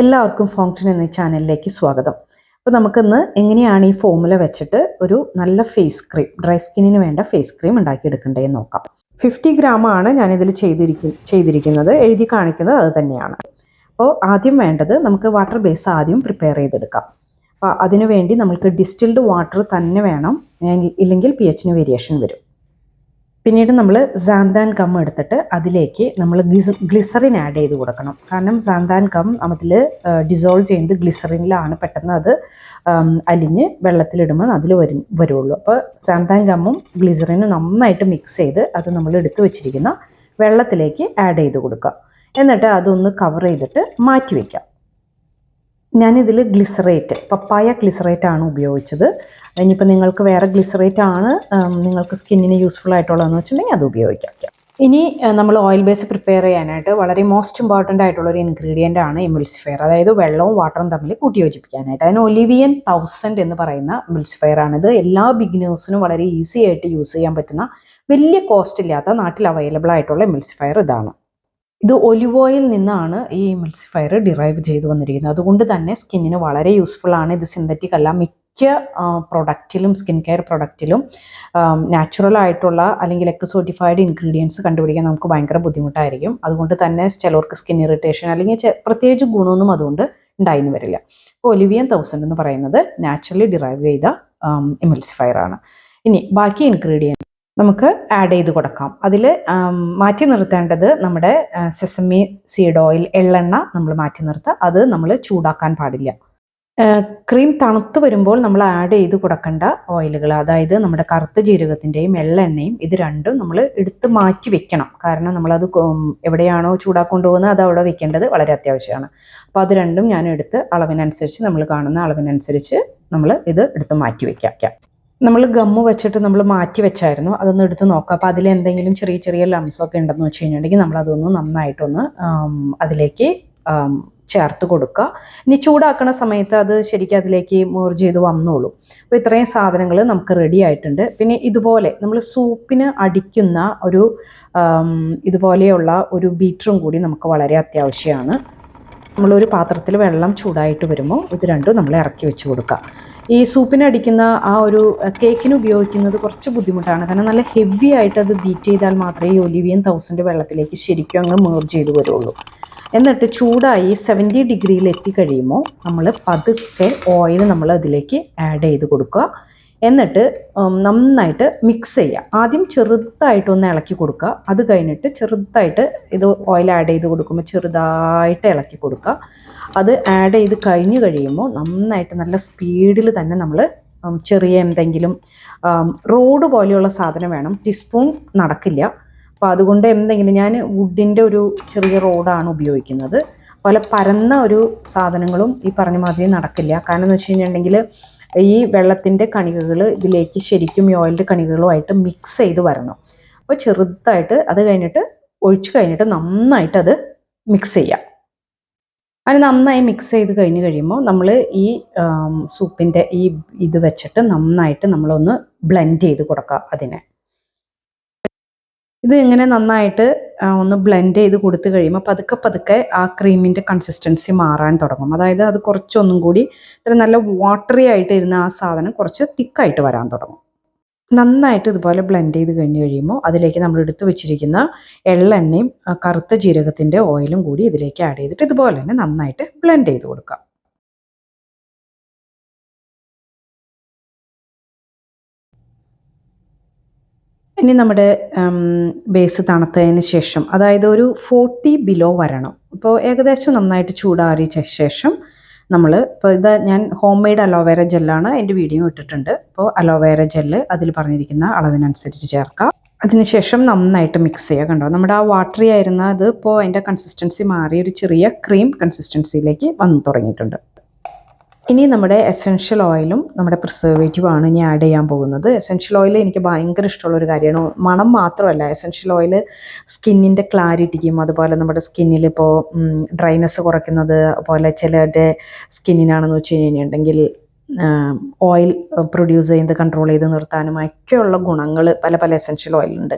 എല്ലാവർക്കും ഫങ്ഷൻ എന്ന ചാനലിലേക്ക് സ്വാഗതം. അപ്പോൾ നമുക്കിന്ന് എങ്ങനെയാണ് ഈ ഫോമുല വെച്ചിട്ട് ഒരു നല്ല ഫേസ് ക്രീം ഡ്രൈ സ്കിന്നിന് വേണ്ട ഫേസ് ക്രീം ഉണ്ടാക്കിയെടുക്കേണ്ടതെന്ന് നോക്കാം. ഫിഫ്റ്റി ആണ് ഞാനിതിൽ ചെയ്തിരിക്കും ചെയ്തിരിക്കുന്നത്. എഴുതി കാണിക്കുന്നത് അത് തന്നെയാണ്. അപ്പോൾ ആദ്യം വേണ്ടത് നമുക്ക് വാട്ടർ ബേസ് ആദ്യം പ്രിപ്പയർ ചെയ്തെടുക്കാം. അപ്പോൾ അതിനുവേണ്ടി നമുക്ക് ഡിസ്റ്റിൽഡ് വാട്ടർ തന്നെ വേണം. ഇല്ലെങ്കിൽ പി എച്ചിന് വേരിയേഷൻ വരും. പിന്നീട് നമ്മൾ സാന്താൻ കം എടുത്തിട്ട് അതിലേക്ക് നമ്മൾ ഗ്ലിസ ഗ്ലിസറിൻ ആഡ് ചെയ്ത് കൊടുക്കണം. കാരണം സാന്താൻ കം അതിൽ ഡിസോൾവ് ചെയ്യുന്നത് ഗ്ലിസറിനിലാണ് പെട്ടെന്ന് അത് അലിഞ്ഞ് വെള്ളത്തിലിടുമ്പോൾ അതിൽ വരും വരുള്ളൂ. അപ്പോൾ സാന്താൻ കമ്മും ഗ്ലിസറിനും നന്നായിട്ട് മിക്സ് ചെയ്ത് അത് നമ്മൾ എടുത്തു വെച്ചിരിക്കുന്ന വെള്ളത്തിലേക്ക് ആഡ് ചെയ്ത് കൊടുക്കുക എന്നിട്ട് അതൊന്ന് കവർ ചെയ്തിട്ട് മാറ്റി വയ്ക്കാം ഞാനിതിൽ ഗ്ലിസറേറ്റ് പപ്പായ ഗ്ലിസറേറ്റ് ആണ് ഉപയോഗിച്ചത്. ഇനിയിപ്പോൾ നിങ്ങൾക്ക് വേറെ ഗ്ലിസറേറ്റ് ആണ് നിങ്ങൾക്ക് സ്കിന്നിന് യൂസ്ഫുൾ ആയിട്ടുള്ളതെന്ന് വെച്ചിട്ടുണ്ടെങ്കിൽ അത് ഉപയോഗിക്കാം. ഇനി നമ്മൾ ഓയിൽ ബേസ് പ്രിപ്പയർ ചെയ്യാനായിട്ട് വളരെ മോസ്റ്റ് ഇമ്പോർട്ടന്റ് ആയിട്ടുള്ള ഒരു ഇൻഗ്രീഡിയന്റ് ആണ് എമിൾസിഫയർ അതായത് വെള്ളവും വാട്ടറും തമ്മിൽ കൂട്ടിയോജിപ്പിക്കാനായിട്ട്. അതിന് ഒലിവിയൻ തൗസൻഡ് എന്ന് പറയുന്ന എമിൾസിഫയർ ആണ് ഇത് എല്ലാ ബിഗിനേഴ്സിനും വളരെ ഈസി ആയിട്ട് യൂസ് ചെയ്യാൻ പറ്റുന്ന വലിയ കോസ്റ്റ് ഇല്ലാത്ത നാട്ടിൽ അവൈലബിൾ ആയിട്ടുള്ള എമിൾസിഫയർ ഇതാണ്. ഇത് ഒലിവ് ഓയിൽ നിന്നാണ് ഈ എമിൾസിഫയർ ഡിറൈവ് ചെയ്തു വന്നിരിക്കുന്നത്. അതുകൊണ്ട് തന്നെ സ്കിന്നിന് വളരെ യൂസ്ഫുൾ ആണ് ഇത് സിന്തറ്റിക് അല്ല. മിക്ക പ്രൊഡക്റ്റിലും സ്കിൻ കെയർ പ്രൊഡക്റ്റിലും നാച്ചുറൽ ആയിട്ടുള്ള അല്ലെങ്കിൽ എക്സോട്ടിഫൈഡ് ഇൻഗ്രീഡിയൻസ് കണ്ടുപിടിക്കാൻ നമുക്ക് ഭയങ്കര ബുദ്ധിമുട്ടായിരിക്കും. അതുകൊണ്ട് തന്നെ ചിലർക്ക് സ്കിൻ ഇറിറ്റേഷൻ അല്ലെങ്കിൽ പ്രത്യേകിച്ച് ഗുണമൊന്നും അതുകൊണ്ട് ഉണ്ടായിന്ന് വരില്ല. അപ്പോൾ ഒലിവിയൻ തൗസൻഡ് എന്ന് പറയുന്നത് നാച്ചുറലി ഡിറൈവ് ചെയ്ത എമിൾസിഫയർ ആണ്. ഇനി ബാക്കി ഇൻഗ്രീഡിയന്റ് നമുക്ക് ആഡ് ചെയ്ത് കൊടുക്കാം. അതിൽ മാറ്റി നിർത്തേണ്ടത് നമ്മുടെ സെസമി സീഡ് ഓയിൽ എള്ളെണ്ണ നമ്മൾ മാറ്റി നിർത്തുക അത് നമ്മൾ ചൂടാക്കാൻ പാടില്ല. ക്രീം തണുത്ത് വരുമ്പോൾ നമ്മൾ ആഡ് ചെയ്ത് കൊടുക്കേണ്ട ഓയിലുകൾ അതായത് നമ്മുടെ കറുത്ത ജീരകത്തിന്റെയും എള്ളെണ്ണയും ഇത് രണ്ടും നമ്മൾ എടുത്ത് മാറ്റി വെക്കണം. കാരണം നമ്മളത് എവിടെയാണോ ചൂടാക്കൊണ്ട് പോകുന്നത് അത് അവിടെ വെക്കേണ്ടത് വളരെ അത്യാവശ്യമാണ്. അപ്പോൾ അത് രണ്ടും ഞാൻ എടുത്ത് അളവിനനുസരിച്ച് നമ്മൾ കാണുന്ന അളവിനനുസരിച്ച് നമ്മൾ ഇത് എടുത്ത് മാറ്റി വെക്കാം. നമ്മൾ ഗമ്മ് വെച്ചിട്ട് നമ്മൾ മാറ്റി വെച്ചായിരുന്നു. അതൊന്ന് എടുത്ത് നോക്കാം. അപ്പോൾ അതിൽ എന്തെങ്കിലും ചെറിയ ചെറിയ ലംസ് ഒക്കെ ഉണ്ടെന്ന് വെച്ച് കഴിഞ്ഞിട്ടുണ്ടെങ്കിൽ നമ്മൾ അതൊന്ന് നന്നായിട്ടൊന്ന് അതിലേക്ക് ചേർത്ത് കൊടുക്കുക. ഇനി ചൂടാക്കുന്ന സമയത്ത് അത് ശരിക്കും അതിലേക്ക് മേർജ് ചെയ്ത് വന്നോളൂ. അപ്പോൾ ഇത്രയും സാധനങ്ങൾ നമുക്ക് റെഡി ആയിട്ടുണ്ട്. പിന്നെ ഇതുപോലെ നമ്മൾ സൂപ്പിന് അടിക്കുന്ന ഒരു ഇതുപോലെയുള്ള ഒരു ബീറ്ററും കൂടി നമുക്ക് വളരെ അത്യാവശ്യമാണ്. നമ്മളൊരു പാത്രത്തിൽ വെള്ളം ചൂടായിട്ട് വരുമ്പോൾ ഇത് രണ്ടും നമ്മൾ ഇറക്കി വെച്ച് കൊടുക്കുക. ഈ സൂപ്പിന് അടിക്കുന്ന ആ ഒരു കേക്കിന് ഉപയോഗിക്കുന്നത് കുറച്ച് ബുദ്ധിമുട്ടാണ്. കാരണം നല്ല ഹെവി ആയിട്ട് അത് ബീറ്റ് ചെയ്താൽ മാത്രമേ ഈ ഒലിവിയൻ തൗസൻഡ് വെള്ളത്തിലേക്ക് ശരിക്കും അങ്ങ് മേർജ് ചെയ്ത് വരുള്ളൂ. എന്നിട്ട് ചൂടായി സെവന്റി ഡിഗ്രിയിൽ എത്തിക്കഴിയുമ്പോൾ നമ്മൾ പതുക്കെ ഓയിൽ നമ്മൾ അതിലേക്ക് ആഡ് ചെയ്ത് കൊടുക്കുക. എന്നിട്ട് നന്നായിട്ട് മിക്സ് ചെയ്യുക ആദ്യം ചെറുതായിട്ടൊന്ന് ഇളക്കി കൊടുക്കുക അത് കഴിഞ്ഞിട്ട് ചെറുതായിട്ട് ഇത് ഓയിൽ ആഡ് ചെയ്ത് കൊടുക്കുമ്പോൾ ചെറുതായിട്ട് ഇളക്കി കൊടുക്കുക അത് ആഡ് ചെയ്ത് കഴിഞ്ഞ് കഴിയുമ്പോൾ നന്നായിട്ട് നല്ല സ്പീഡിൽ തന്നെ നമ്മൾ ചെറിയ എന്തെങ്കിലും റോഡ് പോലെയുള്ള സാധനം വേണം. ടീസ്പൂൺ നടക്കില്ല. അപ്പോൾ അതുകൊണ്ട് എന്തെങ്കിലും ഞാൻ വുഡിന്റെ ഒരു ചെറിയ റോഡാണ് ഉപയോഗിക്കുന്നത്. പല പരന്ന ഒരു സാധനങ്ങളും ഈ പറഞ്ഞ മാതിരി നടക്കില്ല. കാരണം എന്ന് വെച്ച് കഴിഞ്ഞിട്ടുണ്ടെങ്കിൽ ഈ വെള്ളത്തിന്റെ കണികകൾ ഇതിലേക്ക് ശരിക്കും ഈ ഓയിലിന്റെ കണികകളുമായിട്ട് മിക്സ് ചെയ്ത് വരണം. അപ്പോൾ ചെറുതായിട്ട് അത് കഴിഞ്ഞിട്ട് ഒഴിച്ച് കഴിഞ്ഞിട്ട് നന്നായിട്ട് അത് മിക്സ് ചെയ്യാം. അതിന് നന്നായി മിക്സ് ചെയ്ത് കഴിഞ്ഞ് കഴിയുമ്പോൾ നമ്മൾ ഈ സൂപ്പിന്റെ ഈ ഇത് വെച്ചിട്ട് നന്നായിട്ട് നമ്മളൊന്ന് ബ്ലെൻഡ് ചെയ്ത് കൊടുക്കുക അതിനെ. ഇത് ഇങ്ങനെ നന്നായിട്ട് ഒന്ന് ബ്ലെൻഡ് ചെയ്ത് കൊടുത്തു കഴിയുമ്പോൾ പതുക്കെ പതുക്കെ ആ ക്രീമിന്റെ കൺസിസ്റ്റൻസി മാറാൻ തുടങ്ങും. അതായത് അത് കുറച്ചൊന്നും കൂടി ഇത്ര നല്ല വാട്ടറി ആയിട്ട് ഇരുന്ന ആ സാധനം കുറച്ച് തിക്കായിട്ട് വരാൻ തുടങ്ങും. നന്നായിട്ട് ഇതുപോലെ ബ്ലെൻഡ് ചെയ്ത് കഴിഞ്ഞ് കഴിയുമ്പോൾ അതിലേക്ക് നമ്മൾ എടുത്തു വെച്ചിരിക്കുന്ന എള്ളെണ്ണയും കറുത്ത ജീരകത്തിന്റെ ഓയിലും കൂടി ഇതിലേക്ക് ആഡ് ചെയ്തിട്ട് ഇതുപോലെ തന്നെ നന്നായിട്ട് ബ്ലെൻഡ് ചെയ്ത് കൊടുക്കാം. ഇനി നമ്മുടെ ബേസ് തണുത്തതിന് ശേഷം അതായത് ഒരു ഫോർട്ടി ബിലോ വരണം. ഇപ്പോൾ ഏകദേശം നന്നായിട്ട് ചൂടാറിയ ശേഷം നമ്മൾ ഇപ്പോൾ ഇത് ഞാൻ ഹോം മെയ്ഡ് അലോവേര ജെല്ലാണ് എന്റെ വീഡിയോ ഇട്ടിട്ടുണ്ട്. അപ്പോൾ അലോവേര ജെല്ല് അതിൽ പറഞ്ഞിരിക്കുന്ന അളവിനനുസരിച്ച് ചേർക്കാം. അതിനുശേഷം നന്നായിട്ട് മിക്സ് ചെയ്യുക കണ്ടോ? നമ്മുടെ ആ വാട്ടറി ആയിരുന്ന അത് ഇപ്പോൾ അതിന്റെ കൺസിസ്റ്റൻസി മാറി ഒരു ചെറിയ ക്രീം കൺസിസ്റ്റൻസിയിലേക്ക് വന്നു തുടങ്ങിയിട്ടുണ്ട്. ഇനി നമ്മുടെ എസെൻഷ്യൽ ഓയിലും നമ്മുടെ പ്രിസർവേറ്റീവ് ആണ് ഇനി ആഡ് ചെയ്യാൻ പോകുന്നത്. എസെൻഷ്യൽ ഓയിൽ എനിക്ക് ഭയങ്കര ഇഷ്ടമുള്ളൊരു കാര്യമാണ്. മണം മാത്രമല്ല എസെൻഷ്യൽ ഓയിൽ സ്കിന്നിന്റെ ക്ലാരിറ്റിക്കും അതുപോലെ നമ്മുടെ സ്കിന്നിൽ ഇപ്പോൾ ഡ്രൈനെസ് കുറയ്ക്കുന്നത് പോലെ ചിലരുടെ സ്കിന്നിനാണെന്ന് വെച്ച് കഴിഞ്ഞിട്ടുണ്ടെങ്കിൽ ഓയിൽ പ്രൊഡ്യൂസ് ചെയ്യുന്നത് കൺട്രോൾ ചെയ്ത് നിർത്താനും ഒക്കെയുള്ള ഗുണങ്ങൾ പല പല എസെൻഷ്യൽ ഓയിലുണ്ട്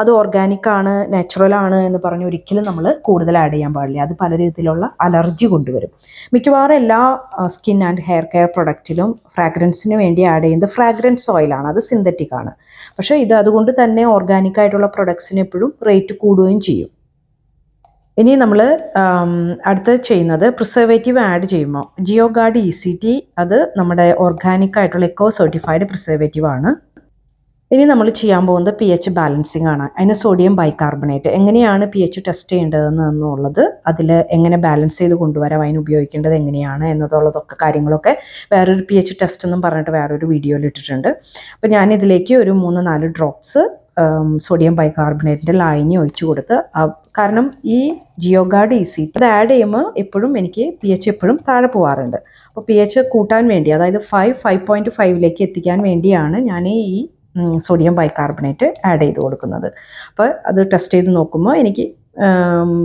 അത് ഓർഗാനിക് ആണ് നാച്ചുറൽ ആണ് എന്ന് പറഞ്ഞ് ഒരിക്കലും നമ്മൾ കൂടുതൽ ആഡ് ചെയ്യാൻ പാടില്ല. അത് പല രീതിയിലുള്ള അലർജി കൊണ്ടുവരും. മിക്കവാറും എല്ലാ സ്കിൻ ആൻഡ് ഹെയർ കെയർ പ്രൊഡക്റ്റിലും ഫ്രാഗ്രൻസിന് വേണ്ടി ആഡ് ചെയ്യുന്നത് ഫ്രാഗ്രൻസ് ഓയിലാണ് അത് സിന്തറ്റിക് ആണ്. പക്ഷേ ഇത് അതുകൊണ്ട് തന്നെ ഓർഗാനിക് ആയിട്ടുള്ള പ്രൊഡക്ട്സിന് എപ്പോഴും റേറ്റ് കൂടുകയും ചെയ്യും. ഇനി നമ്മൾ അടുത്ത് ചെയ്യുന്നത് പ്രിസർവേറ്റീവ് ആഡ് ചെയ്യുമ്പോൾ. Geogard E C T അത് നമ്മുടെ ഓർഗാനിക് ആയിട്ടുള്ള എക്കോ സർട്ടിഫൈഡ് പ്രിസർവേറ്റീവ് ആണ്. ഇനി നമ്മൾ ചെയ്യാൻ പോകുന്നത് പി എച്ച് ബാലൻസിങ് ആണ്. അതിന് സോഡിയം ബൈകാർബണേറ്റ് എങ്ങനെയാണ് പി എച്ച് ടെസ്റ്റ് ചെയ്യേണ്ടതെന്ന് എന്നുള്ളത് അതിൽ എങ്ങനെ ബാലൻസ് ചെയ്ത് കൊണ്ടുവരാം അതിന് ഉപയോഗിക്കേണ്ടത് എങ്ങനെയാണ് എന്നതുള്ളതൊക്കെ കാര്യങ്ങളൊക്കെ വേറൊരു പി എച്ച് ടെസ്റ്റ് എന്നും പറഞ്ഞിട്ട് വേറൊരു വീഡിയോയിൽ ഇട്ടിട്ടുണ്ട്. അപ്പോൾ ഞാനിതിലേക്ക് ഒരു മൂന്ന് നാല് ഡ്രോപ്സ് സോഡിയം ബൈകാർബണേറ്റിന്റെ ലായനി ഒഴിച്ചു കൊടുത്ത് കാരണം ഈ ജിയോഗാർഡ് ഈസി അത് സി ഇത് ആഡ് ചെയ്യുമ്പോൾ എപ്പോഴും എനിക്ക് പി എച്ച് എപ്പോഴും താഴെ പോകാറുണ്ട് അപ്പോൾ പി എച്ച് കൂട്ടാൻ വേണ്ടി അതായത് ഫൈവ് ഫൈവ് പോയിന്റ് ഫൈവിലേക്ക് എത്തിക്കാൻ വേണ്ടിയാണ് ഞാൻ ഈ സോഡിയം ബൈകാർബണേറ്റ് ആഡ് ചെയ്ത് കൊടുക്കുന്നത്. അപ്പോൾ അത് ടെസ്റ്റ് ചെയ്ത് നോക്കുമ്പോൾ എനിക്ക്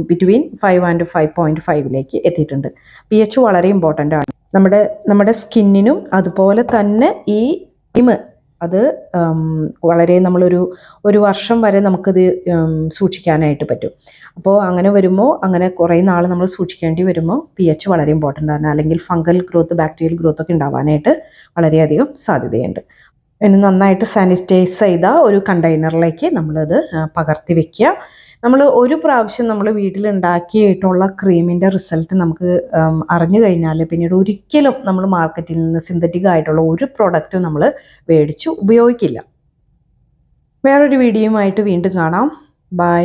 between five and five point ഫൈവിലേക്ക് എത്തിയിട്ടുണ്ട്. പി എച്ച് വളരെ ഇമ്പോർട്ടന്റ് ആണ്. നമ്മുടെ നമ്മുടെ സ്കിന്നിനും അതുപോലെ തന്നെ ഈ ഇമ് അത് വളരെ നമ്മളൊരു ഒരു വർഷം വരെ നമുക്കിത് സൂക്ഷിക്കാനായിട്ട് പറ്റും. അപ്പോൾ അങ്ങനെ വരുമ്പോൾ അങ്ങനെ കുറേ നാൾ നമ്മൾ സൂക്ഷിക്കേണ്ടി വരുമ്പോൾ പി എച്ച് വളരെ ഇമ്പോർട്ടന്റ് ആണ്. അല്ലെങ്കിൽ ഫംഗൽ ഗ്രോത്ത് ബാക്ടീരിയൽ ഗ്രോത്ത് ഒക്കെ ഉണ്ടാവാനായിട്ട് വളരെയധികം സാധ്യതയുണ്ട്. ഇനി നന്നായിട്ട് സാനിറ്റൈസ് ചെയ്ത ഒരു കണ്ടെയ്നറിലേക്ക് നമ്മളത് പകർത്തി വെക്കുക. നമ്മൾ ഒരു പ്രാവശ്യം നമ്മൾ വീട്ടിലുണ്ടാക്കിയിട്ടുള്ള ക്രീമിന്റെ റിസൾട്ട് നമുക്ക് അറിഞ്ഞു കഴിഞ്ഞാൽ പിന്നീട് ഒരിക്കലും നമ്മൾ മാർക്കറ്റിൽ നിന്ന് സിന്തറ്റിക് ആയിട്ടുള്ള ഒരു പ്രോഡക്റ്റും നമ്മൾ മേടിച്ച് ഉപയോഗിക്കില്ല. വേറൊരു വീഡിയോയുമായിട്ട് വീണ്ടും കാണാം. ബൈ.